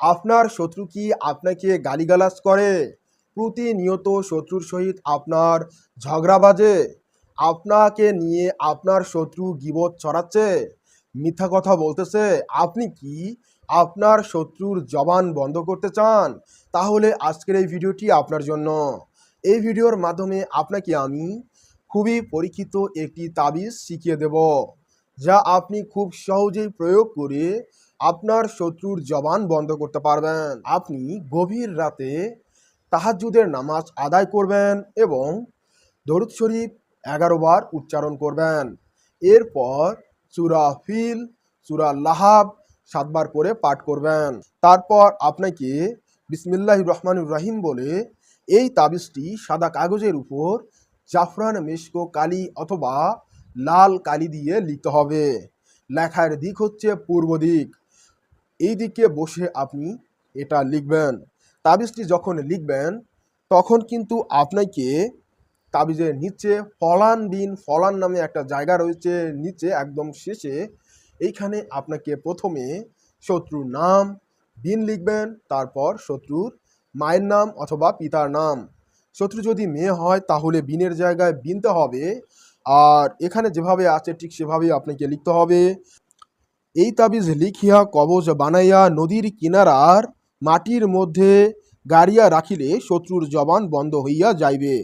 আপনার শত্রু কি আপনাকে গালিগালাজ করে? প্রতিনিয়ত শত্রুর সহিত আপনার ঝগড়া বাজে। আপনাকে নিয়ে আপনার শত্রু গিবত ছড়াচ্ছে। মিথ্যা কথা বলতেছে। আপনি কি আপনার শত্রুর জবান বন্ধ করতে চান? তাহলে আজকের এই ভিডিওটি আপনার জন্য। এই ভিডিওর মাধ্যমে আপনাকে আমি খুবই পরীক্ষিত একটি তাবিজ শিখিয়ে দেব। যা আপনি খুব সহজেই প্রয়োগ করে আপনার শত্রুর জবান বন্ধ করতে পারবেন। আপনি গভীর রাতে তাহাজ্জুদের নামাজ আদায় করবেন এবং দরুদ শরীফ এগারো বার উচ্চারণ করবেন। এরপর চূড়া ফিল চূড়া লাহাব সাতবার করে পাঠ করবেন। তারপর আপনাকে বিসমিল্লাহ রহমানুর রাহিম বলে এই তাবিজটি সাদা কাগজের উপর জাফরান, মেশকো, কালি অথবা লাল কালি দিয়ে লিখতে হবে। লেখার দিক হচ্ছে পূর্ব দিক। এই দিকে বসে আপনি এটা লিখবেন। তাবিজটি যখন লিখবেন, তখন কিন্তু আপনাকে তাবিজের নিচে ফলান বিন ফলান নামে একটা জায়গা রয়েছে নিচে একদম শেষে। এইখানে আপনাকে প্রথমে শত্রুর নাম, বিন লিখবেন, তারপর শত্রুর মায়ের নাম অথবা পিতার নাম। শত্রু যদি মেয়ে হয়, তাহলে বিনের জায়গায় বিনতে হবে। আর এখানে যেভাবে আছে, ঠিক সেভাবে আপনাকে লিখতে হবে। এই তাবিজ লিখিয়া কবজ বানাইয়া নদীর কিনারার মাটির মধ্যে গাড়িয়া রাখিলে শত্রুর জবান বন্ধ হইয়া যাইবে।